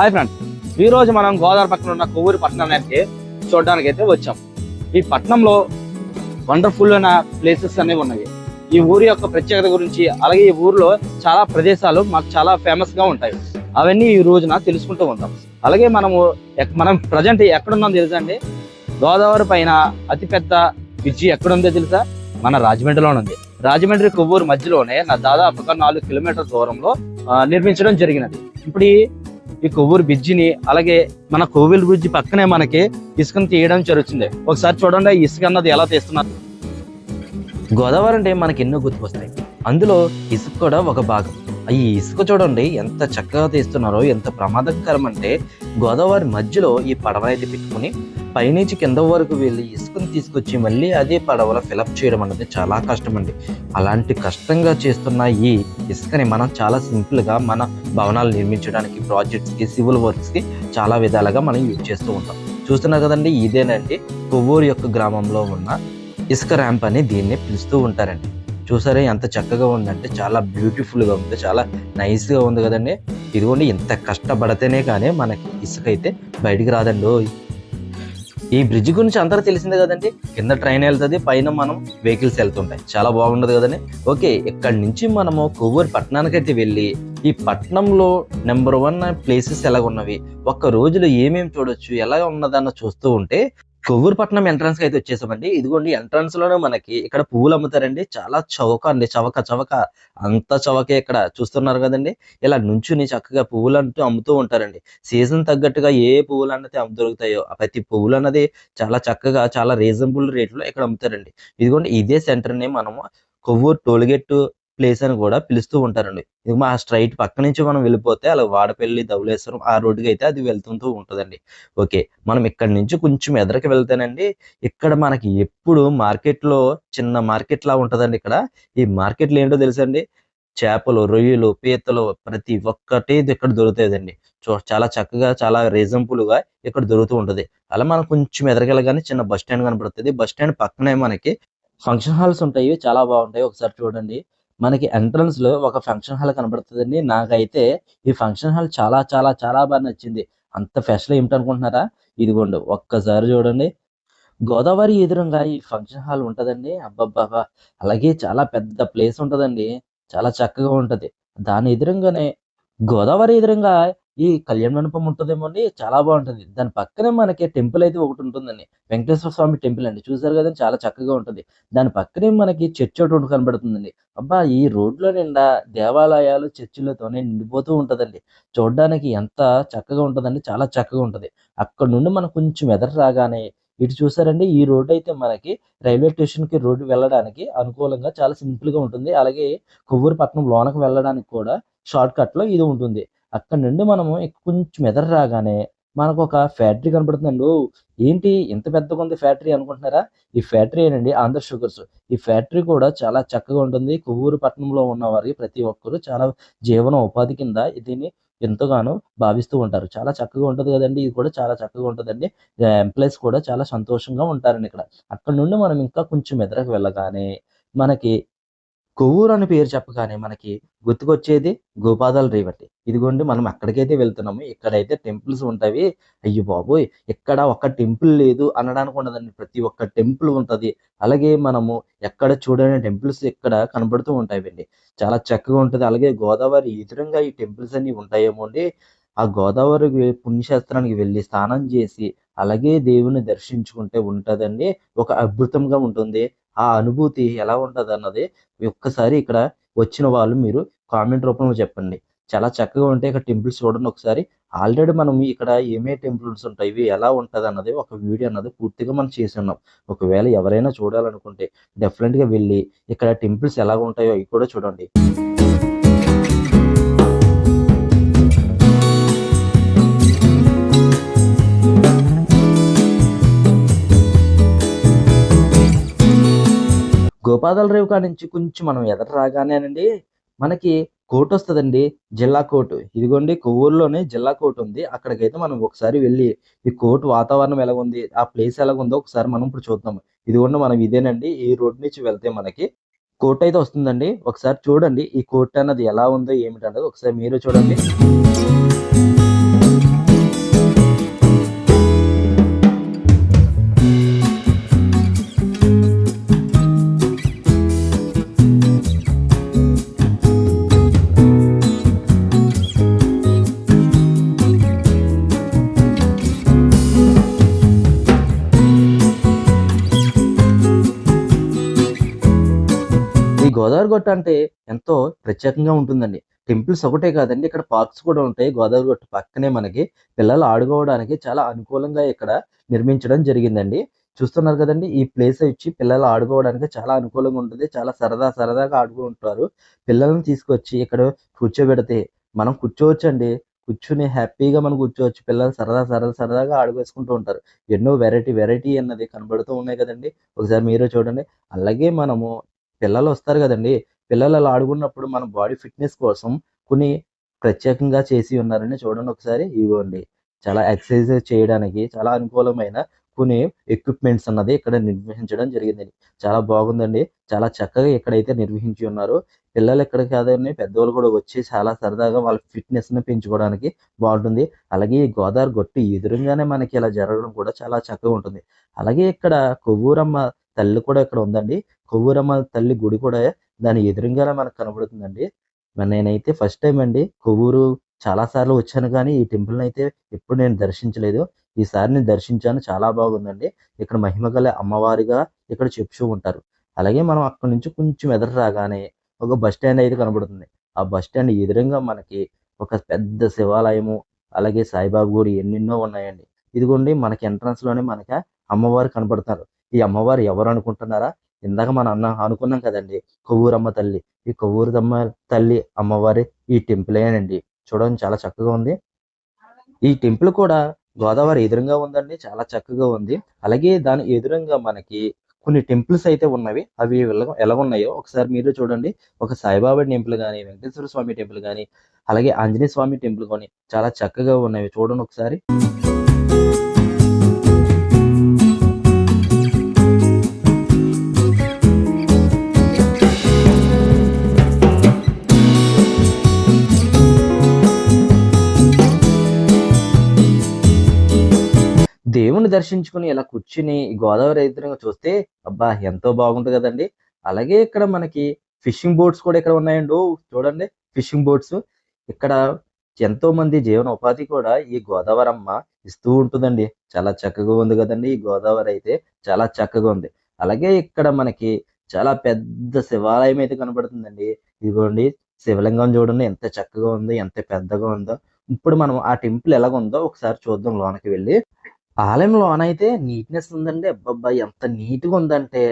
Hi friends ఈ రోజు మనం గోదావరి పక్కన ఉన్న కొవ్వూరు పట్టణానికి చూడడానికి అయితే వచ్చాం. ఈ పట్టణంలో వండర్ఫుల్ అయిన ప్లేసెస్ అనేవి ఉన్నాయి. ఈ ఊరి యొక్క ప్రత్యేకత గురించి అలాగే ఈ ఊరిలో చాలా ప్రదేశాలు మాకు చాలా ఫేమస్గా ఉంటాయి. అవన్నీ ఈ రోజున తెలుసుకుంటూ ఉంటాం. అలాగే మనము ఎక్- మనం ప్రజెంట్ ఎక్కడున్నాం తెలుసా అండి? గోదావరి పైన అతిపెద్ద బ్రిడ్జి ఎక్కడుందో తెలుసా? మన రాజమండ్రిలో ఉంది. రాజమండ్రి కొవ్వూరు మధ్యలోనే నా దాదాపుగా నాలుగు కిలోమీటర్ల దూరంలో నిర్మించడం జరిగినది. ఇప్పుడు ఈ కొవ్వూరు బ్రిడ్జిని అలాగే మన కోవిల్ బ్రిడ్జి పక్కనే మనకి ఇసుకను తీయడం జరుగుతుంది. ఒకసారి చూడండి ఇసుక అన్నది ఎలా తీస్తున్నారు? గోదావరి అంటే మనకి ఎన్నో గుర్తుకొస్తాయి. అందులో ఇసుక కూడా ఒక భాగం. ఈ ఇసుక చూడండి ఎంత చక్కగా తీస్తున్నారో ఎంత ప్రమాదకరం అంటే గోదావరి మధ్యలో ఈ పడవ అయితే పెట్టుకుని పైనుంచి కింద వరకు వెళ్ళి ఇసుకను తీసుకొచ్చి మళ్ళీ అదే పడవలో ఫిలప్ చేయడం అనేది చాలా కష్టం అండి అలాంటి కష్టంగా చేస్తున్న ఈ ఇసుకని మనం చాలా సింపుల్గా మన భవనాలు నిర్మించడానికి ప్రాజెక్ట్స్కి సివిల్ వర్క్స్కి చాలా విధాలుగా మనం యూజ్ చేస్తూ ఉంటాం. చూస్తున్నారు కదండి ఇదేనండి కొవ్వూరు యొక్క గ్రామంలో ఉన్న ఇసుక ర్యాంప్ అని దీన్ని పిలుస్తూ ఉంటారండి. చూసారా ఎంత చక్కగా ఉందంటే చాలా బ్యూటిఫుల్గా ఉంది. చాలా నైస్గా ఉంది కదండి. ఇదిగోండి ఇంత కష్టపడితేనే కానీ మనకి ఇసుక అయితే బయటికి రాదండి. ఈ బ్రిడ్జ్ గురించి అందరూ తెలిసిందే కదండి. కింద ట్రైన్ వెళ్తుంది పైన మనం వెహికల్స్ వెళ్తుంటాయి. చాలా బాగుండదు కదండి. ఓకే ఇక్కడ నుంచి మనము కొవ్వూరు పట్టణానికైతే వెళ్ళి ఈ పట్టణంలో నెంబర్ వన్ ప్లేసెస్ ఎలాగ ఉన్నవి ఒక్క రోజులో ఏమేమి చూడొచ్చు ఎలా ఉన్నదన్న చూస్తూ ఉంటే కొవ్వూరుపట్నం ఎంట్రన్స్కి అయితే వచ్చేసామండి. ఇదిగోండి ఎంట్రన్స్లోనే మనకి ఇక్కడ పువ్వులు అమ్ముతారండి. చాలా చౌక అండి. చవక చవక. అంత చవకే ఇక్కడ చూస్తున్నారు కదండి. ఇలా నుంచుని చక్కగా పువ్వులు అంటూ అమ్ముతూ ఉంటారండి. సీజన్ తగ్గట్టుగా ఏ పువ్వులు అన్నది అమ్ము దొరుకుతాయో ప్రతి పువ్వులు అన్నది చాలా చక్కగా చాలా రీజనబుల్ రేట్లో ఇక్కడ అమ్ముతారండి. ఇదిగోండి ఇదే సెంటర్ని మనము కొవ్వూరు టోల్గేట్ ప్లేస్ అని కూడా పిలుస్తూ ఉంటారండి. ఇది మా స్ట్రైట్ పక్క నుంచి మనం వెళ్ళిపోతే అలా వాడపల్లి ధవలేశ్వరం ఆ రోడ్డుకి అయితే అది వెళ్తుంటూ ఉంటుందండి. ఓకే మనం ఇక్కడ నుంచి కొంచెం ఎదరికి వెళ్తేనండి ఇక్కడ మనకి ఎప్పుడు మార్కెట్లో చిన్న మార్కెట్లా ఉంటదండి ఇక్కడ. ఈ మార్కెట్లో ఏంటో తెలుసండి? చేపలు రొయ్యలు పీతలు ప్రతి ఒక్కటి ఇక్కడ దొరుకుతాయండి. చూ చాలా చక్కగా చాలా రీజనబుల్గా ఇక్కడ దొరుకుతూ ఉంటది. అలా మనం కొంచెం ఎదరగలగానే చిన్న బస్ స్టాండ్ కనబడుతుంది బస్ స్టాండ్ పక్కనే మనకి ఫంక్షన్ హాల్స్ ఉంటాయి. చాలా బాగుంటాయి. ఒకసారి చూడండి. మనకి ఎంట్రన్స్లో ఒక ఫంక్షన్ హాల్ కనబడుతుందండి. నాకైతే ఈ ఫంక్షన్ హాల్ చాలా చాలా చాలా బాగా నచ్చింది. అంత ఫెషల్ ఏమిటనుకుంటున్నారా? ఇదిగోండి ఒక్కసారి చూడండి. గోదావరి ఎదురుగా ఈ ఫంక్షన్ హాల్ ఉంటుందండి. అబ్బబ్బబ్బా. అలాగే చాలా పెద్ద ప్లేస్ ఉంటదండి. చాలా చక్కగా ఉంటది. దాని ఎదురుగానే గోదావరి ఎదురుగా ఈ కళ్యాణ మండపం ఉంటుందేమో అండి చాలా బాగుంటుంది. దాని పక్కనే మనకి టెంపుల్ అయితే ఒకటి ఉంటుందండి. వెంకటేశ్వర స్వామి టెంపుల్ అండి. చూసారు కదా చాలా చక్కగా ఉంటుంది. దాని పక్కనే మనకి చర్చ్ ఒకటి ఒకటి కనబడుతుందండి. అబ్బా ఈ రోడ్లో నిండా దేవాలయాలు చర్చిలతోనే నిండిపోతూ ఉంటదండి. చూడడానికి ఎంత చక్కగా ఉంటుందండి. చాలా చక్కగా ఉంటది. అక్కడ నుండి మనం కొంచెం ఎదర రాగానే ఇటు చూసారండి. ఈ రోడ్ అయితే మనకి రైల్వే స్టేషన్కి రోడ్డు వెళ్ళడానికి అనుకూలంగా చాలా సింపుల్గా ఉంటుంది. అలాగే కొవ్వూరు పట్టణం లోనకు వెళ్ళడానికి కూడా షార్ట్ కట్లో ఇది ఉంటుంది. అక్కడ నుండి మనము కొంచెం ఎదర రాగానే మనకు ఒక ఫ్యాక్టరీ కనబడుతుందండి. ఏంటి ఇంత పెద్దగా ఉంది ఫ్యాక్టరీ అనుకుంటున్నారా? ఈ ఫ్యాక్టరీ ఏనండి ఆంధ్ర షుగర్స్. ఈ ఫ్యాక్టరీ కూడా చాలా చక్కగా ఉంటుంది. కొవ్వూరు పట్టణంలో ఉన్న వారికి ప్రతి ఒక్కరు చాలా జీవన ఉపాధి కింద దీన్ని ఎంతగానో భావిస్తూ ఉంటారు. చాలా చక్కగా ఉంటుంది కదండి. ఇది కూడా చాలా చక్కగా ఉంటుందండి. ఎంప్లాయీస్ కూడా చాలా సంతోషంగా ఉంటారండి ఇక్కడ. అక్కడ నుండి మనం ఇంకా కొంచెం ఎదురకు వెళ్ళగానే మనకి కొవ్వూరు అని పేరు చెప్పగానే మనకి గుర్తుకొచ్చేది గోపాదాల రేవటి ఇదిగోండి మనం అక్కడికైతే వెళ్తున్నాము. ఇక్కడైతే టెంపుల్స్ ఉంటాయి అయ్యో బాబోయ్ ఇక్కడ ఒక్క టెంపుల్ లేదు అనడానికి ఉండదండి. ప్రతి ఒక్క టెంపుల్ ఉంటది. అలాగే మనము ఎక్కడ చూడని టెంపుల్స్ ఇక్కడ కనబడుతూ ఉంటాయండి. చాలా చక్కగా ఉంటది. అలాగే గోదావరి ఎదురుగా ఈ టెంపుల్స్ అన్ని ఉంటాయేమో అండి. ఆ గోదావరి పుణ్యక్షేత్రానికి వెళ్ళి స్నానం చేసి అలాగే దేవుని దర్శించుకుంటే ఉంటదండి. ఒక అద్భుతంగా ఉంటుంది. ఆ అనుభూతి ఎలా ఉంటది అన్నది ఒక్కసారి ఇక్కడ వచ్చిన వాళ్ళు మీరు కామెంట్ రూపంలో చెప్పండి. చాలా చక్కగా ఉంటాయి ఇక్కడ టెంపుల్స్ చూడండి ఒకసారి. ఆల్రెడీ మనం ఇక్కడ ఏమే టెంపుల్స్ ఉంటాయి ఇవి ఎలా ఉంటది అన్నది ఒక వీడియో అన్నది పూర్తిగా మనం చేసి ఉన్నాం. ఒకవేళ ఎవరైనా చూడాలనుకుంటే డెఫినెట్గా వెళ్ళి ఇక్కడ టెంపుల్స్ ఎలా ఉంటాయో అవి కూడా చూడండి. గోపాదల రేవు కాడ నుంచి కొంచెం మనం ఎదట రాగానేనండి మనకి కోర్టు వస్తుందండి జిల్లా కోర్టు. ఇదిగోండి కొవ్వూరులోనే జిల్లా కోర్టు ఉంది. అక్కడికైతే మనం ఒకసారి వెళ్ళి ఈ కోర్టు వాతావరణం ఎలా ఉంది ఆ ప్లేస్ ఎలా ఉందో ఒకసారి మనం ఇప్పుడు చూద్దాం. ఇదిగోండి మనం ఇదేనండి ఈ రోడ్ నుంచి వెళ్తే మనకి కోర్టు అయితే వస్తుందండి. ఒకసారి చూడండి ఈ కోర్టు అన్నది ఎలా ఉందో ఏమిటన్నది ఒకసారి మీరు చూడండి. గట్టు అంటే ఎంతో ప్రత్యేకంగా ఉంటుందండి. టెంపుల్స్ ఒకటే కాదండి ఇక్కడ పార్క్స్ కూడా ఉంటాయి. గోదావరి గట్టు పక్కనే మనకి పిల్లలు ఆడుకోవడానికి చాలా అనుకూలంగా ఇక్కడ నిర్మించడం జరిగిందండి. చూస్తున్నారు కదండి ఈ ప్లేస్ వచ్చి పిల్లలు ఆడుకోవడానికి చాలా అనుకూలంగా ఉంటుంది. చాలా సరదా సరదాగా ఆడుకుంటారు పిల్లల్ని తీసుకొచ్చి ఇక్కడ కూర్చోబెడితే మనం కూర్చోవచ్చండి. కూర్చుని హ్యాపీగా మనం కూర్చోవచ్చు. పిల్లలు సరదా సరదా సరదాగా ఆడువేసుకుంటూ ఉంటారు. ఎన్నో వెరైటీ వెరైటీ అన్నది కనబడుతూ ఉన్నాయి కదండి. ఒకసారి మీరే చూడండి. అలాగే మనము పిల్లలు వస్తారు కదండి. పిల్లలు అలా ఆడుకున్నప్పుడు మన బాడీ ఫిట్నెస్ కోసం కొన్ని ప్రత్యేకంగా చేసి ఉన్నారని చూడండి ఒకసారి. ఇవ్వండి చాలా ఎక్సర్సైజ్ చేయడానికి చాలా అనుకూలమైన కొన్ని ఎక్విప్మెంట్స్ అన్నది ఇక్కడ నిర్వహించడం జరిగిందండి చాలా బాగుందండి. చాలా చక్కగా ఇక్కడైతే నిర్వహించి ఉన్నారు పిల్లలు ఇక్కడ కాదని పెద్దవాళ్ళు కూడా వచ్చి చాలా సరదాగా వాళ్ళ ఫిట్నెస్ని పెంచుకోవడానికి బాగుంటుంది. అలాగే ఈ గోదావరి గొట్టు ఎదురుగానే మనకి ఇలా జరగడం కూడా చాలా చక్కగా ఉంటుంది. అలాగే ఇక్కడ కొవ్వూరమ్మ తల్లి కూడా ఇక్కడ ఉందండి. కొవ్వూరమ్మ తల్లి గుడి కూడా దాని ఎదురుగానే మనకు కనబడుతుందండి. నేనైతే ఫస్ట్ టైం అండి కొవ్వూరు చాలా సార్లు వచ్చాను కానీ ఈ టెంపుల్ అయితే ఎప్పుడు నేను దర్శించలేదు. ఈసారి నేను దర్శించాను. చాలా బాగుందండి. ఇక్కడ మహిమగల అమ్మవారిగా ఇక్కడ చెప్తూ ఉంటారు. అలాగే మనం అక్కడి నుంచి కొంచెం ఎదురు రాగానే ఒక బస్ స్టాండ్ అయితే కనబడుతుంది. ఆ బస్ స్టాండ్ ఎదురుగా మనకి ఒక పెద్ద శివాలయము అలాగే సాయిబాబు గుడి ఎన్నెన్నో ఉన్నాయండి. ఇదిగోండి మనకి ఎంట్రన్స్లోనే మనకి అమ్మవారు కనబడతారు. ఈ అమ్మవారు ఎవరు అనుకుంటున్నారా? ఇందాక మనం అన్న అనుకున్నాం కదండి కొవ్వూరమ్మ తల్లి. ఈ కొవ్వూరమ్మ తల్లి అమ్మవారి ఈ టెంపులేనండి చూడండి చాలా చక్కగా ఉంది. ఈ టెంపుల్ కూడా గోదావరి ఎదురుగా ఉందండి చాలా చక్కగా ఉంది. అలాగే దాని ఎదురుగా మనకి కొన్ని టెంపుల్స్ అయితే ఉన్నవి. అవి ఎలా- ఉన్నాయో ఒకసారి మీరు చూడండి. ఒక సాయిబాబా టెంపుల్ కానీ వెంకటేశ్వర స్వామి టెంపుల్ కానీ అలాగే ఆంజనేయ స్వామి టెంపుల్ కానీ చాలా చక్కగా ఉన్నవి. చూడండి ఒకసారి. దేవుని దర్శించుకుని ఇలా కూర్చుని గోదావరి ఎదురుగా చూస్తే అబ్బా ఎంతో బాగుంటుంది కదండి. అలాగే ఇక్కడ మనకి ఫిషింగ్ బోట్స్ కూడా ఇక్కడ ఉన్నాయండి. చూడండి ఫిషింగ్ బోట్స్. ఇక్కడ ఎంతో మంది జీవన ఉపాధి కూడా ఈ గోదావరి అమ్మ ఇస్తూ ఉంటుందండి. చాలా చక్కగా ఉంది కదండి ఈ గోదావరి అయితే. చాలా చక్కగా ఉంది. అలాగే ఇక్కడ మనకి చాలా పెద్ద శివాలయం అయితే కనబడుతుందండి. ఇదిగోండి శివలింగం చూడండి ఎంత చక్కగా ఉందో ఎంత పెద్దగా ఉందో. ఇప్పుడు మనం ఆ టెంపుల్ ఎలాగ ఉందో ఒకసారి చూద్దాం లోనకి వెళ్ళి. ఆలయం లోనైతే నీట్నెస్ ఉందండి అబ్బబ్బా ఎంత నీట్గా ఉందంటే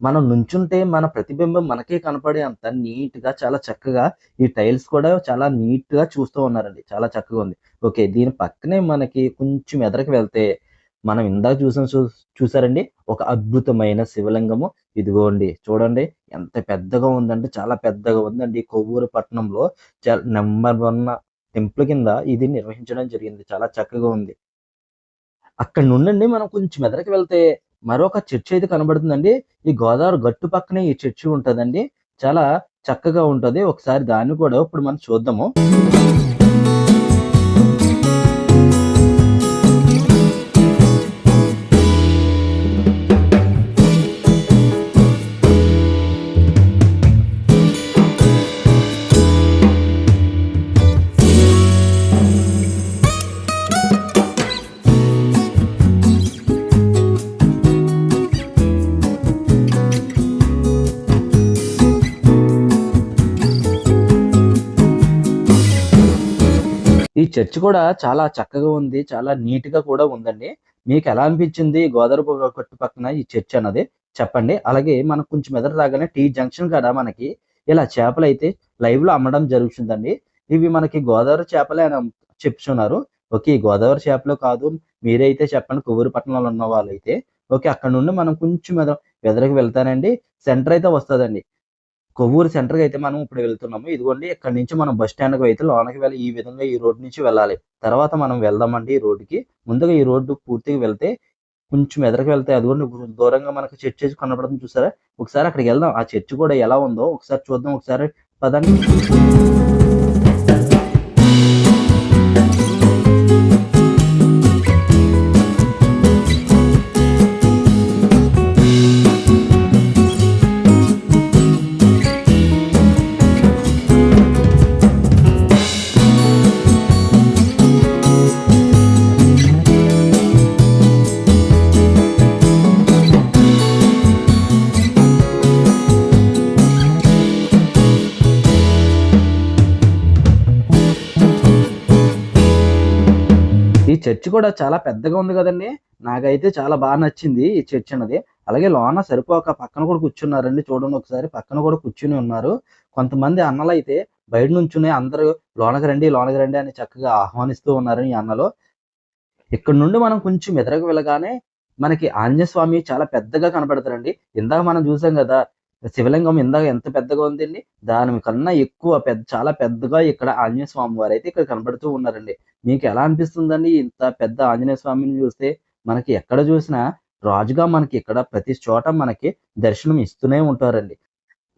మనం నుంచుంటే మన ప్రతిబింబం మనకే కనపడే అంత నీట్గా చాలా చక్కగా ఈ టైల్స్ కూడా చాలా నీట్గా చూస్తూ ఉన్నారండి. చాలా చక్కగా ఉంది. ఓకే దీని పక్కనే మనకి కొంచెం ఎదరికి వెళ్తే మనం ఇందాక చూసిన చూ చూసారండి? ఒక అద్భుతమైన శివలింగము. ఇదిగోండి చూడండి ఎంత పెద్దగా ఉందంటే చాలా పెద్దగా ఉందండి. కొవ్వూరు పట్టణంలో నెంబర్ వన్ టెంపుల్ కింద ఇది నిర్వహించడం జరిగింది. చాలా చక్కగా ఉంది. అక్కడ నుండి మనం కొంచెం ఎదరికి వెళ్తే మరొక చర్చి అయితే కనబడుతుందండి. ఈ గోదావరి గట్టు పక్కనే ఈ చర్చి ఉంటుందండి. చాలా చక్కగా ఉంటది. ఒకసారి దాన్ని కూడా ఇప్పుడు మనం చూద్దాము. చర్చ్ కూడా చాలా చక్కగా ఉంది చాలా నీట్గా కూడా ఉందండి. మీకు ఎలా అనిపించింది గోదావరి పొగ కొట్టు పక్కన ఈ చర్చ్ అన్నది? చెప్పండి. అలాగే మనకు కొంచెం ఎదురు రాగానే టీ జంక్షన్ కాడ మనకి? ఇలా చేపలు అయితే లైవ్లో అమ్మడం జరుగుతుందండి. ఇవి మనకి గోదావరి చేపలే అని చెప్తున్నారు. ఓకే గోదావరి చేపలు కాదు. మీరైతే చెప్పండి. కొవ్వూరు పట్టణంలో ఉన్న వాళ్ళైతే. ఓకే అక్కడ నుండి మనం కొంచెం ఎదురు ఎదురుకి వెళ్తానండి. సెంటర్ అయితే వస్తుందండి. కొవ్వూరు సెంటర్ అయితే మనం ఇప్పుడు వెళ్తున్నాము. ఇదిగోండి ఇక్కడ నుంచి మనం బస్ స్టాండ్కి అయితే లోనకి వెళ్ళి ఈ విధంగా ఈ రోడ్ నుంచి వెళ్ళాలి. తర్వాత మనం వెళ్దామండి ఈ రోడ్డుకి ముందుగా ఈ రోడ్డు పూర్తిగా వెళ్తే కొంచెం ఎదరికి వెళ్తే అదిగోండి దూరంగా మనకు చర్చ్ కనబడుతుంది చూసారా? ఒకసారి అక్కడికి వెళ్దాం. ఆ చర్చ్ కూడా ఎలా ఉందో ఒకసారి చూద్దాం. ఒకసారి పదండి. చర్చ్ కూడా చాలా పెద్దగా ఉంది కదండి. నాకైతే చాలా బాగా నచ్చింది ఈ చర్చ్ అన్నది. అలాగే లోన సరిపోక పక్కన కూడా కూర్చున్నారండి చూడండి ఒకసారి. పక్కన కూడా కూర్చుని ఉన్నారు. కొంతమంది అన్నలు అయితే బయట నుంచుని అందరూ లోనకి రండి లోనకి రండి అని చక్కగా ఆహ్వానిస్తూ ఉన్నారు ఈ అన్నలు. ఇక్కడ నుండి మనం కొంచెం ఎదురకు వెళ్ళగానే మనకి ఆంజనేయ స్వామి చాలా పెద్దగా కనపడతారండి. ఇందాక మనం చూసాం కదా శివలింగం ఇందాక ఎంత పెద్దగా ఉందండి? దాని కన్నా ఎక్కువ పెద్ద చాలా పెద్దగా ఇక్కడ ఆంజనేయ స్వామి వారు అయితే ఇక్కడ కనబడుతూ ఉన్నారండి. మీకు ఎలా అనిపిస్తుందండి? ఇంత పెద్ద ఆంజనేయ స్వామిని చూస్తే మనకి ఎక్కడ చూసినా రాజుగా మనకి ఇక్కడ ప్రతి చోట మనకి దర్శనం ఇస్తూనే ఉంటారండి.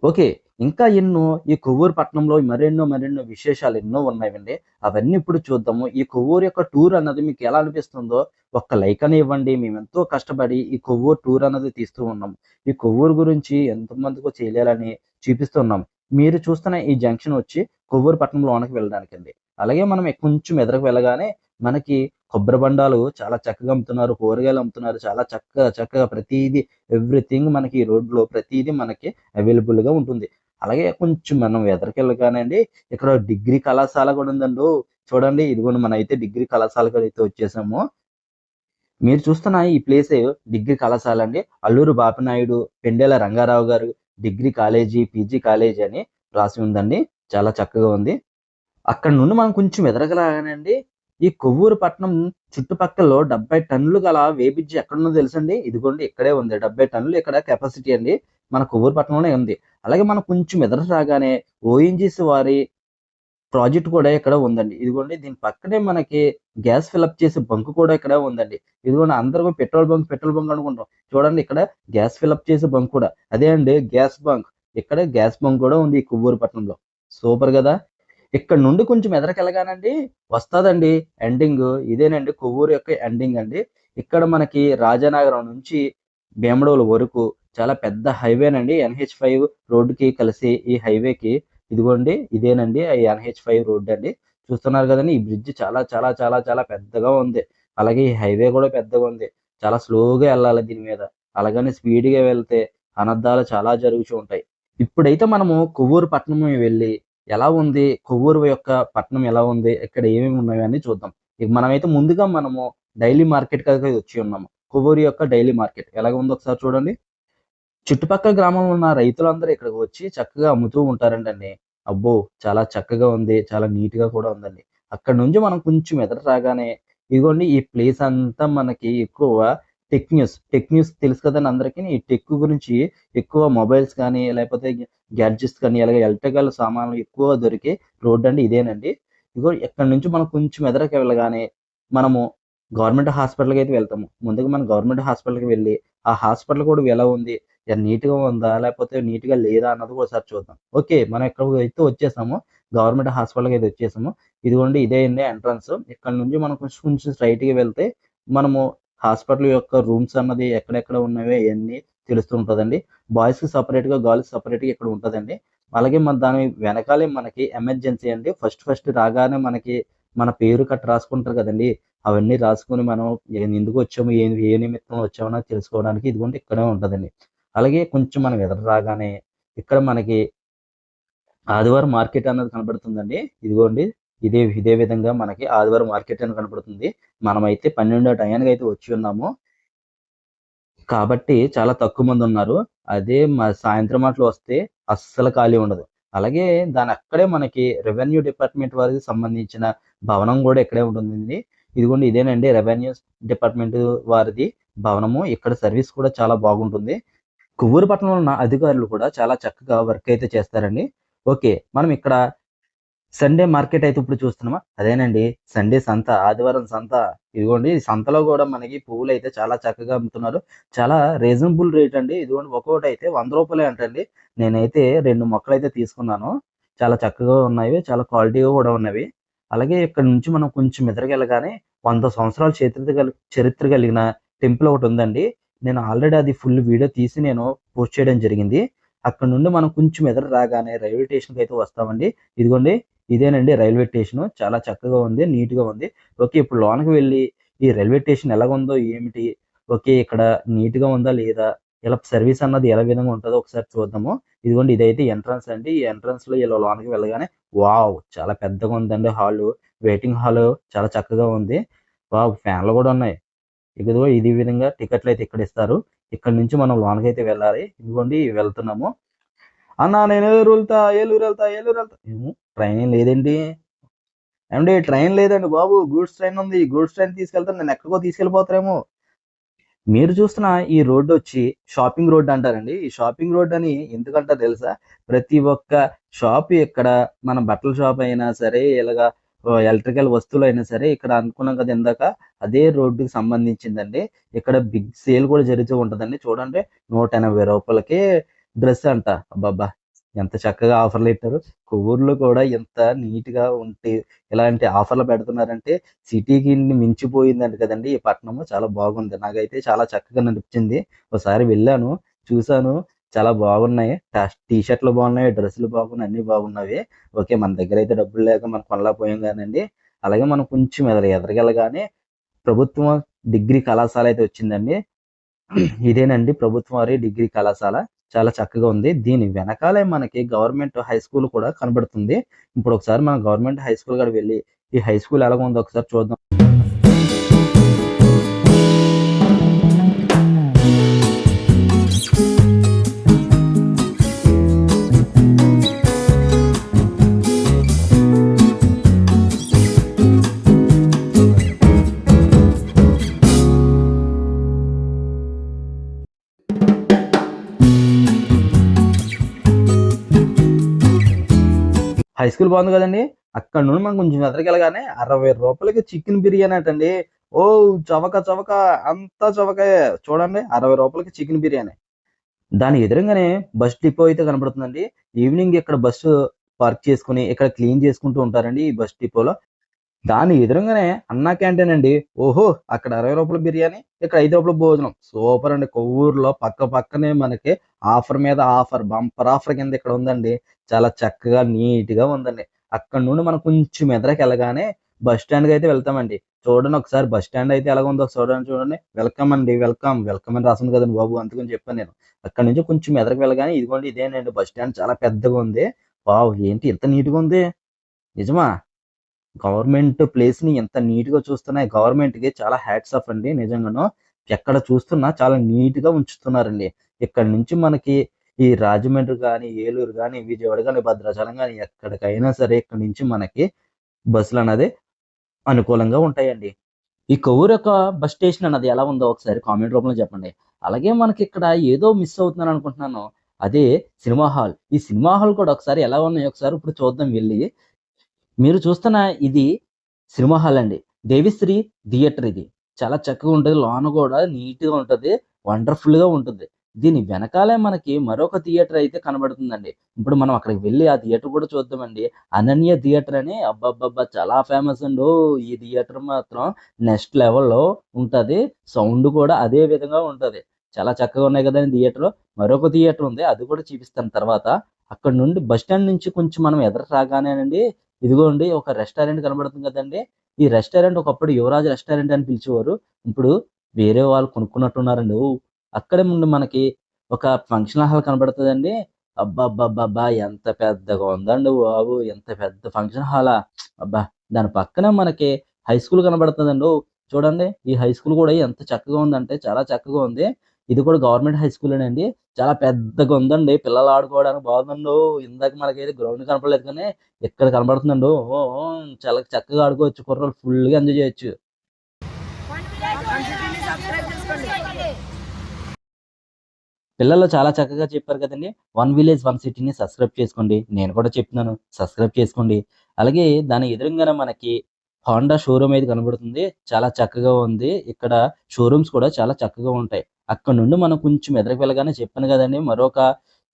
ఓకే ఇంకా ఎన్నో ఈ కొవ్వూరు పట్టణంలో మరెన్నో మరెన్నో విశేషాలు ఎన్నో ఉన్నాయండి. అవన్నీ ఇప్పుడు చూద్దాము. ఈ కొవ్వూరు యొక్క టూర్ అన్నది మీకు ఎలా అనిపిస్తుందో ఒక్క లైక్ అని ఇవ్వండి. మేము ఎంతో కష్టపడి ఈ కొవ్వూరు టూర్ అన్నది తీస్తూ ఉన్నాం. ఈ కొవ్వూరు గురించి ఎంతమందికో చేయాలని చూపిస్తున్నాం. మీరు చూస్తున్న ఈ జంక్షన్ వచ్చి కొవ్వూరు పట్టణంలోనికి వెళ్ళడానికి వెళ్ళడానికండి. అలాగే మనం కొంచెం ఎదురుకు వెళ్ళగానే మనకి కొబ్బరి బండాలు చాలా చక్కగా అమ్ముతున్నారు. కూరగాయలు అమ్ముతున్నారు. చాలా చక్కగా చక్కగా ప్రతిదీ ఎవ్రీథింగ్ మనకి ఈ రోడ్లో ప్రతిదీ మనకి అవైలబుల్గా ఉంటుంది. అలాగే కొంచెం మనం ఎదరికి వెళ్ళగానండి ఇక్కడ డిగ్రీ కళాశాల కూడా ఉందండి. చూడండి ఇదిగోండి మనం అయితే డిగ్రీ కళాశాలకు అయితే వచ్చేసాము. మీరు చూస్తున్న ఈ ప్లేస్ డిగ్రీ కళాశాల అండి. అల్లూరు బాపినాయుడు పెండేల రంగారావు గారు డిగ్రీ కాలేజీ పీజీ కాలేజీ అని రాసి ఉందండి. చాలా చక్కగా ఉంది. అక్కడ నుండి మనం కొంచెం ఎదరగలాగానండి ఈ కొవ్వూరు పట్టణం చుట్టుపక్కల డెబ్బై టన్నులు గల వేబిజ్జి ఎక్కడున్నదో తెలుసండి? ఇదిగోండి ఇక్కడే ఉంది. డెబ్బై టన్నులు ఇక్కడ కెపాసిటీ అండి. మన కొవ్వూరు పట్టణంలోనే ఉంది. అలాగే మనం కొంచెం ఎదురు రాగానే ఓఎన్జీసీ వారి ప్రాజెక్ట్ కూడా ఇక్కడ ఉందండి. ఇదిగోండి దీని పక్కనే మనకి గ్యాస్ ఫిల్అప్ చేసే బంక్ కూడా ఇక్కడ ఉందండి. ఇదిగోండి అందరూ పెట్రోల్ బంక్ పెట్రోల్ బంక్ అనుకుంటాం. చూడండి ఇక్కడ గ్యాస్ ఫిల్అప్ చేసే బంక్ కూడా. అదే అండి గ్యాస్ బంక్. ఇక్కడ గ్యాస్ బంక్ కూడా ఉంది ఈ కొవ్వూరు పట్టణంలో. సూపర్ కదా? ఇక్కడ నుండి కొంచెం ఎదరకెళ్ళగానండి వస్తుందండి ఎండింగ్. ఇదేనండి కొవ్వూరు యొక్క ఎండింగ్ అండి. ఇక్కడ మనకి రాజానగరం నుంచి భీమడోలు వరకు చాలా పెద్ద హైవేనండి ఎన్హెచ్ ఫైవ్ రోడ్డుకి కలిసి ఈ హైవేకి ఇదిగోండి ఇదేనండి. ఎన్హెచ్ ఫైవ్ రోడ్ అండి. చూస్తున్నారు కదండి ఈ బ్రిడ్జ్ చాలా చాలా చాలా చాలా పెద్దగా ఉంది. అలాగే ఈ హైవే కూడా పెద్దగా ఉంది. చాలా స్లోగా వెళ్ళాలి దీని మీద. అలాగని స్పీడ్గా వెళ్తే అనర్థాలు చాలా జరుగుతూ ఉంటాయి. ఇప్పుడైతే మనము కొవ్వూరు పట్టణం వెళ్ళి ఎలా ఉంది కొవ్వూరు యొక్క పట్టణం ఎలా ఉంది ఇక్కడ ఏమేమి ఉన్నాయో అని చూద్దాం. ఇక మనమైతే ముందుగా మనము డైలీ మార్కెట్ కదా వచ్చి ఉన్నాము. కొవ్వూరు యొక్క డైలీ మార్కెట్ ఎలాగ ఉందో ఒకసారి చూడండి. చుట్టుపక్కల గ్రామంలో ఉన్న రైతులందరూ ఇక్కడికి వచ్చి చక్కగా అమ్ముతూ ఉంటారండి అబ్బో! చాలా చక్కగా ఉంది. చాలా నీట్గా కూడా ఉందండి. అక్కడ నుంచి మనం కొంచెం ఎదురు రాగానే ఇదిగోండి ఈ ప్లేస్ అంతా మనకి ఎక్కువ టెక్ న్యూస్. టెక్ న్యూస్ తెలుసు కదండి అందరికీ. ఈ టెక్ గురించి ఎక్కువ మొబైల్స్ కానీ లేకపోతే గ్యాడ్జెట్స్ కానీ అలాగే ఎలక్ట్రికల్ సామాన్లు ఎక్కువ దొరికే రోడ్ అండి ఇదేనండి. ఇదిగో ఇక్కడ నుంచి మనం కొంచెం ఎదరకి వెళ్ళగానే మనము గవర్నమెంట్ హాస్పిటల్కి అయితే వెళ్తాము. ముందుగా మనం గవర్నమెంట్ హాస్పిటల్కి వెళ్ళి ఆ హాస్పిటల్ కూడా ఎలా ఉంది? నీట్గా ఉందా? లేకపోతే నీట్గా లేదా అన్నది కూడా ఒకసారి చూద్దాం. ఓకే మనం ఇక్కడ అయితే వచ్చేసాము. గవర్నమెంట్ హాస్పిటల్కి అయితే వచ్చేసాము. ఇదిగోండి ఇదే అండి ఎంట్రన్స్. ఇక్కడ నుంచి మనం కొంచెం కొంచెం స్ట్రైట్గా వెళ్తే మనము హాస్పిటల్ యొక్క రూమ్స్ అన్నది ఎక్కడెక్కడ ఉన్నాయో ఇవన్నీ తెలుస్తూ బాయ్స్కి సపరేట్గా గర్ల్స్ సపరేట్గా ఇక్కడ ఉంటదండి. అలాగే మన దాని వెనకాలే మనకి ఎమర్జెన్సీ అండి. ఫస్ట్ ఫస్ట్ రాగానే మనకి మన పేరు కట్ట రాసుకుంటారు కదండి. అవన్నీ రాసుకొని మనం ఎందుకు వచ్చాము? ఏ ఏ నిమిత్తం వచ్చామో తెలుసుకోవడానికి ఇదిగోండి ఇక్కడే ఉంటుందండి. అలాగే కొంచెం మనం ఎదురు రాగానే ఇక్కడ మనకి ఆదివారం మార్కెట్ అన్నది కనబడుతుందండి. ఇదిగోండి ఇదే ఇదే విధంగా మనకి ఆదివారం మార్కెట్ అని కనబడుతుంది. మనమైతే పన్నెండో టయానికి అయితే వచ్చి ఉన్నాము. కాబట్టి చాలా తక్కువ మంది ఉన్నారు. అదే మా సాయంత్రం అట్లా వస్తే అస్సలు ఖాళీ ఉండదు. అలాగే దాని అక్కడే మనకి రెవెన్యూ డిపార్ట్మెంట్ వారికి సంబంధించిన భవనం కూడా ఇక్కడే ఉంటుంది ఇదిగోండి ఇదేనండి రెవెన్యూ డిపార్ట్మెంట్ వారిది భవనము. ఇక్కడ సర్వీస్ కూడా చాలా బాగుంటుంది. కొవ్వూరు పట్టణంలో ఉన్న అధికారులు కూడా చాలా చక్కగా వర్క్ అయితే చేస్తారండి. ఓకే మనం ఇక్కడ సండే మార్కెట్ అయితే ఇప్పుడు చూస్తున్నామా? అదేనండి సండే సంత ఆదివారం సంత. ఇదిగోండి సంతలో కూడా మనకి పువ్వులు అయితే చాలా చక్కగా అమ్ముతున్నారు. చాలా రీజనబుల్ రేట్ అండి. ఇదిగోండి ఒక్కొక్కటి అయితే వంద రూపాయలే అంటండి. నేనైతే రెండు మొక్కలు అయితే తీసుకున్నాను. చాలా చక్కగా ఉన్నాయి. చాలా క్వాలిటీగా కూడా ఉన్నవి. అలాగే ఇక్కడ నుంచి మనం కొంచెం ఎదురుకెళ్ళగానే వంద సంవత్సరాల చరిత్ర చరిత్ర కలిగిన టెంపుల్ ఒకటి ఉందండి. నేను ఆల్రెడీ అది ఫుల్ వీడియో తీసి నేను పోస్ట్ చేయడం జరిగింది. అక్కడ నుండి మనం కొంచెం ఎదురు రాగానే రైల్వే స్టేషన్కి అయితే వస్తామండి. ఇదిగోండి ఇదేనండి రైల్వే స్టేషన్ చాలా చక్కగా ఉంది నీట్గా ఉంది. ఓకే ఇప్పుడు లోనకి వెళ్ళి ఈ రైల్వే స్టేషన్ ఎలా ఉందో ఏమిటి? ఓకే ఇక్కడ నీట్గా ఉందా లేదా? ఇలా సర్వీస్ అన్నది ఎలా విధంగా ఉంటుందో ఒకసారి చూద్దాము. ఇదిగోండి ఇదైతే ఎంట్రన్స్ అండి. ఈ ఎంట్రన్స్లో ఇలా లోనకి వెళ్ళగానే వావ్ చాలా పెద్దగా ఉందండి హాల్ వెయిటింగ్ హాల్ చాలా చక్కగా ఉంది. వావ్ ఫ్యాన్లు కూడా ఉన్నాయి. ఇదిగో ఇది విధంగా టికెట్లు అయితే ఇక్కడ ఇస్తారు. ఇక్కడ నుంచి మనం లోనకి అయితే వెళ్ళాలి. ఇదిగోండి వెళ్తున్నాము. అన్నా నేను ఏలూరు వెళ్తా ఏలూరు వెళ్తా ఏలూరు వెళ్తా ఏమో ట్రైన్ ఏం లేదండి. ఏమండి ట్రైన్ లేదండి బాబు. గూడ్స్ ట్రైన్ ఉంది. గూడ్స్ ట్రైన్ తీసుకెళ్తాను నేను ఎక్కడికో తీసుకెళ్ళిపోతారేమో. మీరు చూస్తున్న ఈ రోడ్డు వచ్చి షాపింగ్ రోడ్ అంటారండి. ఈ షాపింగ్ రోడ్ అని ఎందుకంటారు తెలుసా? ప్రతి ఒక్క షాప్ ఇక్కడ మన బట్టల షాప్ అయినా సరే ఇలాగా ఎలక్ట్రికల్ వస్తువులు అయినా సరే ఇక్కడ అనుకున్నాం కదా ఇందాక అదే రోడ్డుకి సంబంధించిందండి. ఇక్కడ బిగ్ సేల్ కూడా జరుగుతూ ఉంటుందండి. చూడండి నూట ఎనభై రూపాయలకి డ్రెస్ అంట. అబ్బాబ్బా ఎంత చక్కగా ఆఫర్లు ఇట్టారు. కొవ్వూరులో కూడా ఎంత నీట్గా ఉంటే ఇలాంటి ఆఫర్లు పెడుతున్నారంటే సిటీకి మించిపోయిందండి కదండి. ఈ పట్టణము చాలా బాగుంది. నాకైతే చాలా చక్కగా నడిపించింది ఒకసారి వెళ్ళాను చూశాను. చాలా బాగున్నాయి. టీ షర్ట్లు బాగున్నాయి డ్రెస్సులు బాగున్నాయి అన్ని బాగున్నవి ఓకే మన దగ్గర అయితే డబ్బులు లేక మనం కొనలేకపోయాం కానండి. అలాగే మనం కొంచెం ఎదర ఎదరగలగానే ప్రభుత్వం డిగ్రీ కళాశాల అయితే వచ్చిందండి. ఇదేనండి ప్రభుత్వం వారి డిగ్రీ కళాశాల. చాలా చక్కగా ఉంది. దీని వెనకాలే మనకి గవర్నమెంట్ హై స్కూల్ కూడా కనబడుతుంది. ఇప్పుడు ఒకసారి మనం గవర్నమెంట్ హై స్కూల్ కూడా వెళ్ళి ఈ హై స్కూల్ ఎలాగ ఉందో ఒకసారి చూద్దాం. హై స్కూల్ బాగుంది కదండి. అక్కడ నుండి మనం కొంచెం ఎదరికెళ్ళగానే అరవై రూపాయలకి చికెన్ బిర్యానీ అంటండి. ఓ చవక చవక అంతా చవకే. చూడండి అరవై రూపాయలకి చికెన్ బిర్యానీ. దాని ఎదురుగానే బస్ డిపో అయితే కనబడుతుందండి. ఈవినింగ్ ఇక్కడ బస్సు పార్క్ చేసుకుని ఇక్కడ క్లీన్ చేసుకుంటూ ఉంటారండి ఈ బస్ డిపోలో దాని ఎదురుగానే అన్నా క్యాంటీన్ అండి. ఓహో అక్కడ అరవై రూపాయల బిర్యానీ ఇక్కడ ఐదు రూపాయల భోజనం. సూపర్ అండి. కొవ్వూరులో పక్క పక్కనే మనకి ఆఫర్ మీద ఆఫర్ బంపర్ ఆఫర్ కింద ఇక్కడ ఉందండి. చాలా చక్కగా నీట్గా ఉందండి. అక్కడ నుండి మనం కొంచెం ఎదరకి వెళ్ళగానే బస్ స్టాండ్కి అయితే వెళ్తామండి. చూడండి ఒకసారి బస్ స్టాండ్ అయితే ఎలా ఉందో చూడండి. చూడండి. వెల్కమ్ అండి. వెల్కమ్. వెల్కమ్ అని రాసింది కదండి బాబు. అందుకని చెప్పాను నేను. అక్కడ నుంచి కొంచెం ఎదరికి వెళ్ళగానే ఇదిగోండి ఇదేనండి బస్ స్టాండ్. చాలా పెద్దగా ఉంది. వావ్! ఏంటి ఇంత నీట్గా ఉంది? నిజమా? గవర్నమెంట్ ప్లేస్ని ఎంత నీట్గా చూస్తున్నాయి. గవర్నమెంట్కి చాలా హ్యాట్స్ ఆఫ్ అండి నిజంగాను. ఎక్కడ చూస్తున్నా చాలా నీట్గా ఉంచుతున్నారండి. ఇక్కడ నుంచి మనకి ఈ రాజమండ్రి కానీ ఏలూరు కానీ విజయవాడ కానీ భద్రాచలం కానీ ఎక్కడికైనా సరే ఇక్కడ నుంచి మనకి బస్సులు అనేది అనుకూలంగా ఉంటాయండి. ఈ కొవ్వూరు యొక్క బస్ స్టేషన్ అన్నది ఎలా ఉందో ఒకసారి కామెంట్ రూపంలో చెప్పండి. అలాగే మనకి ఇక్కడ ఏదో మిస్ అవుతున్నాను అనుకుంటున్నాను. అదే సినిమా హాల్. ఈ సినిమా హాల్ కూడా ఒకసారి ఎలా ఉన్నాయో ఒకసారి ఇప్పుడు చూద్దాం వెళ్ళి. మీరు చూస్తున్న ఇది సినిమా హాల్ అండి. దేవిశ్రీ థియేటర్ ఇది. చాలా చక్కగా ఉంటుంది. లోన కూడా నీట్గా వండర్ఫుల్గా వండర్ఫుల్గా ఉంటుంది. దీని వెనకాలే మనకి మరొక థియేటర్ అయితే కనబడుతుందండి. ఇప్పుడు మనం అక్కడికి వెళ్ళి ఆ థియేటర్ కూడా చూద్దామండి. అనన్య థియేటర్ అని అబ్బాబ్బాబ్బా చాలా ఫేమస్ అండి. ఓ ఈ థియేటర్ మాత్రం నెక్స్ట్ లెవెల్లో ఉంటుంది. సౌండ్ కూడా అదే విధంగా ఉంటది. చాలా చక్కగా ఉన్నాయి కదండి థియేటర్ మరొక థియేటర్ ఉంది. అది కూడా చూపిస్తాను తర్వాత. అక్కడ నుండి బస్ స్టాండ్ నుంచి కొంచెం మనం ఎదురు రాగానేనండి ఇదిగోండి ఒక రెస్టారెంట్ కనబడుతుంది కదండి. ఈ రెస్టారెంట్ ఒకప్పుడు యువరాజ్ రెస్టారెంట్ అని పిలిచేవారు. ఇప్పుడు వేరే వాళ్ళు కొనుక్కున్నట్టున్నారండి. ఓ అక్కడే ముందు మనకి ఒక ఫంక్షన్ హాల్ కనబడుతుందండి. అబ్బా ఎంత పెద్దగా ఉందండి బాబు ఎంత పెద్ద ఫంక్షన్ హాలా. అబ్బా దాని పక్కనే మనకి హై స్కూల్ కనబడుతుందండి. చూడండి ఈ హై స్కూల్ కూడా ఎంత చక్కగా ఉందంటే చాలా చక్కగా ఉంది. ఇది కూడా గవర్నమెంట్ హై స్కూల్ అండి చాలా పెద్దగా ఉందండి. పిల్లలు ఆడుకోవడానికి బాగుందండు. ఇందాక మనకైతే గ్రౌండ్ కనపడలేదు కానీ ఇక్కడ కనబడుతుందండు. చాలా చక్కగా ఆడుకోవచ్చు. కుర్రలు ఫుల్గా ఎంజాయ్ చేయొచ్చు. పిల్లలు చాలా చక్కగా చెప్పారు కదండి. వన్ విలేజ్ వన్ సిటీని సబ్స్క్రైబ్ చేసుకోండి. నేను కూడా చెప్తున్నాను సబ్స్క్రైబ్ చేసుకోండి. అలాగే దాని ఎదురుగానే మనకి హోండా షోరూమ్ అయితే కనబడుతుంది. చాలా చక్కగా ఉంది. ఇక్కడ షోరూమ్స్ కూడా చాలా చక్కగా ఉంటాయి. అక్కడ నుండి మనం కొంచెం ఎదరికి వెళ్ళగానే చెప్పాను కదండి. మరొక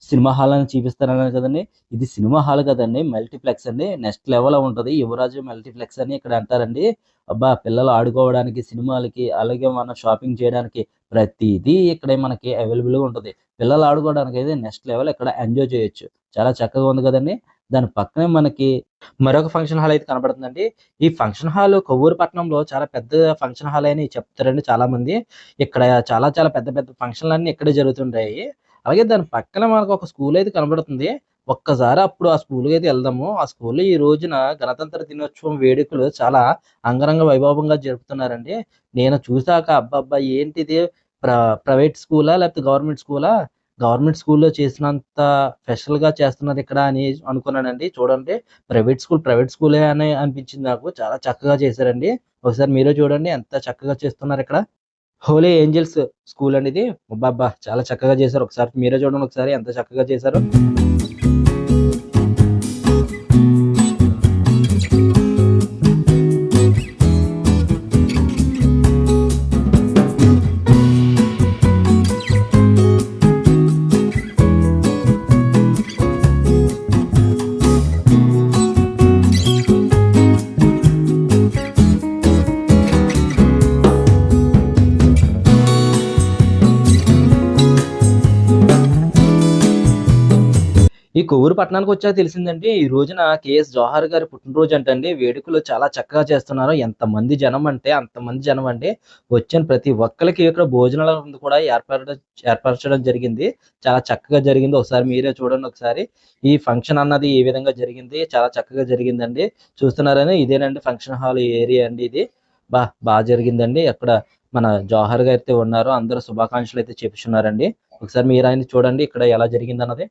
సినిమా హాల్ అని చూపిస్తారన్నారు కదండి. ఇది సినిమా హాల్ కదండి. మల్టీప్లెక్స్ అండి. నెక్స్ట్ లెవెల్ ఉంటది. యువరాజు మల్టీప్లెక్స్ అని ఇక్కడ అంటారండి. అబ్బా పిల్లలు ఆడుకోవడానికి సినిమాలకి అలాగే మనం షాపింగ్ చేయడానికి ప్రతిదీ ఇక్కడే మనకి అవైలబుల్గా ఉంటుంది. పిల్లలు ఆడుకోవడానికి అయితే నెక్స్ట్ లెవెల్ ఇక్కడ ఎంజాయ్ చేయొచ్చు. చాలా చక్కగా ఉంది కదండి. దాని పక్కనే మనకి మరొక ఫంక్షన్ హాల్ అయితే కనబడుతుందండి. ఈ ఫంక్షన్ హాల్ కొవ్వూరు పట్టణంలో చాలా పెద్ద ఫంక్షన్ హాల్ అని చెప్తారండి చాలా మంది ఇక్కడ చాలా చాలా పెద్ద పెద్ద ఫంక్షన్లు అన్ని ఇక్కడే జరుగుతుంటాయి. అలాగే దాని పక్కన మనకు ఒక స్కూల్ అయితే కనబడుతుంది. ఒక్కసారి అప్పుడు ఆ స్కూల్కి అయితే వెళ్దాము. ఆ స్కూల్లో ఈ రోజున గణతంత్ర దినోత్సవం వేడుకలు చాలా అంగరంగ వైభవంగా జరుపుతున్నారండి. నేను చూసాక అబ్బాబ్బా ఏంటిది? ప్ర ప్రైవేట్ స్కూలా లేకపోతే గవర్నమెంట్ స్కూలా గవర్నమెంట్ స్కూల్లో చేసినంత స్పెషల్గా చేస్తున్నారు ఇక్కడ అని అనుకున్నానండి. చూడండి ప్రైవేట్ స్కూల్ ప్రైవేట్ స్కూలే అని అనిపించింది నాకు. చాలా చక్కగా చేశారండి. ఒకసారి మీరే చూడండి ఎంత చక్కగా చేస్తున్నారు ఇక్కడ. హోలీ ఏంజల్స్ స్కూల్ అనేది అబ్బా చాలా చక్కగా చేశారు. ఒకసారి మీరే చూడండి ఒకసారి ఎంత చక్కగా చేశారు. ఈ పట్టణానికి వచ్చాక తెలిసిందండి. ఈ రోజున కేఎస్ జవహర్ గారి పుట్టినరోజు అంటండి. వేడుకలు చాలా చక్కగా చేస్తున్నారు. ఎంత మంది జనం అంటే అంత మంది జనం అండి. వచ్చిన ప్రతి ఒక్కరికి ఇక్కడ భోజనాల కూడా ఏర్పడడం ఏర్పరచడం జరిగింది. చాలా చక్కగా జరిగింది. ఒకసారి మీరే చూడండి ఒకసారి. ఈ ఫంక్షన్ అన్నది ఏ విధంగా జరిగింది? చాలా చక్కగా జరిగిందండి. చూస్తున్నారని ఇదేనండి ఫంక్షన్ హాల్ ఏరియా అండి ఇది. బా బాగా జరిగిందండి. అక్కడ మన జవహర్ గారు అయితే ఉన్నారు. అందరూ శుభాకాంక్షలు అయితే చెప్పుచున్నారండి. ఒకసారి మీరు ఆయన చూడండి. ఇక్కడ ఎలా జరిగింది అన్నది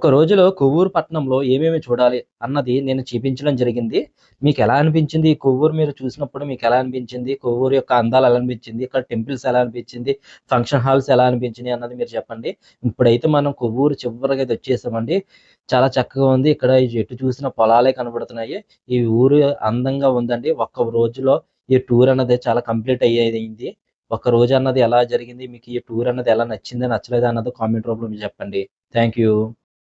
ఒక్క రోజులో కొవ్వూరు పట్టణంలో ఏమేమి చూడాలి అన్నది నేను చూపించడం జరిగింది. మీకు ఎలా అనిపించింది? కొవ్వూరు మీరు చూసినప్పుడు మీకు ఎలా అనిపించింది? కొవ్వూరు యొక్క అందాలు ఎలా అనిపించింది? ఇక్కడ టెంపుల్స్ ఎలా అనిపించింది? ఫంక్షన్ హాల్స్ ఎలా అనిపించింది అన్నది మీరు చెప్పండి. ఇప్పుడైతే మనం కొవ్వూరు చివరికి అయితే వచ్చేసామండి. చాలా చక్కగా ఉంది. ఇక్కడ ఈ ఎటు చూసిన పొలాలే కనబడుతున్నాయి. ఈ ఊరు అందంగా ఉందండి. ఒక్క రోజులో ఈ టూర్ అన్నది చాలా కంప్లీట్ అయ్యేది. ఒక రోజు అన్నది ఎలా జరిగింది? మీకు ఈ టూర్ అన్నది ఎలా నచ్చింది? నచ్చలేదు అన్నది కామెంట్ రూపంలో మీరు చెప్పండి. Thank you